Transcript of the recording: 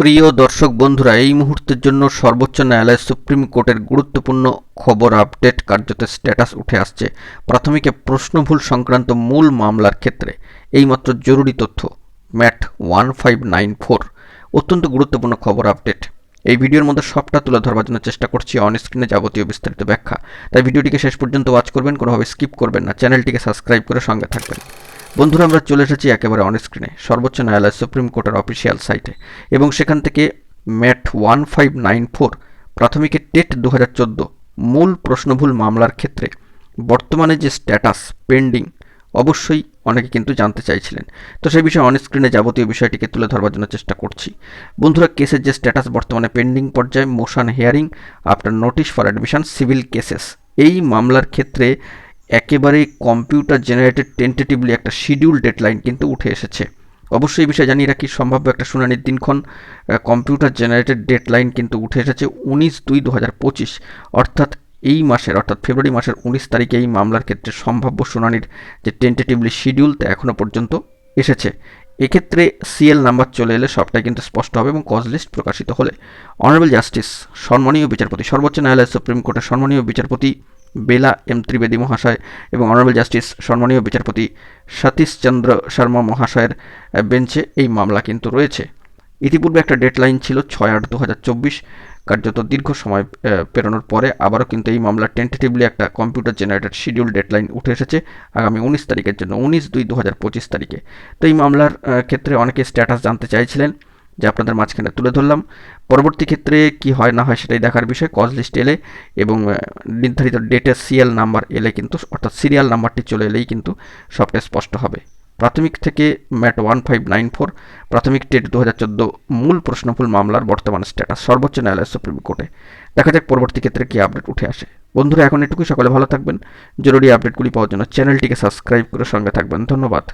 প্রিয় দর্শক বন্ধুরা, এই মুহূর্তের জন্য সর্বোচ্চ ন্যায়ালয় সুপ্রিম কোর্টের গুরুত্বপূর্ণ খবর আপডেট কার্যত স্ট্যাটাস উঠে আসছে। প্রাথমিকে প্রশ্নভুল সংক্রান্ত মূল মামলার ক্ষেত্রে। এইমাত্র জরুরি তথ্য, MAT one five nine four, অত্যন্ত গুরুত্বপূর্ণ খবর আপডেট। এই ভিডিওর মধ্যে সবটা তুলে ধরবার জন্য চেষ্টা করছি অন স্ক্রিনে যাবতীয় বিস্তারিত ব্যাখ্যা। তাই ভিডিওটিকে শেষ পর্যন্ত ওয়াচ করবেন, কোনোভাবে স্কিপ করবেন না। চ্যানেলটিকে সাবস্ক্রাইব করে সঙ্গে থাকবেন। বন্ধুরা, আমরা চলে এসেছি একেবারে অন স্ক্রিনে সর্বোচ্চ ন্যায়ালয় সুপ্রিম কোর্টের অফিসিয়াল সাইটে এবং সেখান থেকে MAT one five nine four প্রাথমিকের TET দু হাজার চোদ্দ, মূল প্রশ্নভুল মামলার ক্ষেত্রে বর্তমানে যে স্ট্যাটাস পেন্ডিং অবশ্যই অনেকে কিন্তু জানতে চাইছিলেন। তো সেই বিষয়ে অন স্ক্রিনে যাবতীয় বিষয়টিকে তুলে ধরবার জন্য চেষ্টা করছি। বন্ধুরা, কেসের যে স্ট্যাটাস বর্তমানে পেন্ডিং পর্যায়ে motion hearing after notice for admission civil cases এই মামলার ক্ষেত্রে একেবারে কম্পিউটার জেনারেটেড টেন্টেটিভলি একটা শিডিউল ডেডলাইন কিন্তু উঠে এসেছে। অবশ্যই এই বিষয়ে জানিয়ে রাখি, সম্ভাব্য একটা শুনানির দিনক্ষণ কম্পিউটার জেনারেটেড ডেডলাইন কিন্তু উঠে এসেছে উনিশ দুই দু হাজার পঁচিশ, অর্থাৎ এই মাসের, অর্থাৎ ফেব্রুয়ারি মাসের উনিশ তারিখে এই মামলার ক্ষেত্রে সম্ভাব্য শুনানির যে টেন্টেটিভলি শিডিউল তা এখনও পর্যন্ত এসেছে। এক্ষেত্রে সিএল নাম্বার চলে এলে সবটাই কিন্তু স্পষ্ট হবে এবং কজ লিস্ট প্রকাশিত হলে। অনারেবল জাস্টিস সম্মানীয় বিচারপতি, সর্বোচ্চ ন্যায়ালয় সুপ্রিম কোর্টের সম্মানীয় বিচারপতি বেলা এম ত্রিবেদী মহাশয় এবং অনারেবল জাস্টিস সম্মানীয় বিচারপতি সতীশ চন্দ্র শর্মা মহাশয়ের বেঞ্চে এই মামলা কিন্তু রয়েছে। ইতিপূর্বে একটা ডেডলাইন ছিল ছয় আট দু হাজার চব্বিশ, কার্যত দীর্ঘ সময় পেরোনোর পরে আবারও কিন্তু এই মামলা টেন্টেটিভলি একটা কম্পিউটার জেনারেটেড শিডিউল ডেডলাইন উঠে এসেছে আগামী উনিশ তারিখের জন্য, উনিশ দুই দু হাজার পঁচিশ তারিখে। তো এই মামলার ক্ষেত্রে অনেকে স্ট্যাটাস জানতে চাইছিলেন। যে আপনাদের মাঝখানে তুলে ধরলাম। পরবর্তী ক্ষেত্রে কি হয়, না হয় সেটাই দেখার বিষয়। কজ লিস্ট এলে এবং নির্ধারিত ডেটের সিএল নাম্বার এলে কিন্তু, অর্থাৎ সিরিয়াল নাম্বারটি চলে এলেই কিন্তু সবটা স্পষ্ট হবে। প্রাথমিক থেকে MAT one five nine four প্রাথমিক টেট দু হাজার চোদ্দ, মূল প্রশ্নফুল মামলার বর্তমান স্ট্যাটাস সর্বোচ্চ ন্যায়ালয় সুপ্রিম কোর্টে। দেখা যাক পরবর্তী ক্ষেত্রে কী আপডেট উঠে আসে। বন্ধুরা, এখন এটুকুই। সকলে ভালো থাকবেন। জরুরি আপডেটগুলি পাওয়ার জন্য চ্যানেলটিকে সাবস্ক্রাইব করে সঙ্গে থাকবেন। ধন্যবাদ।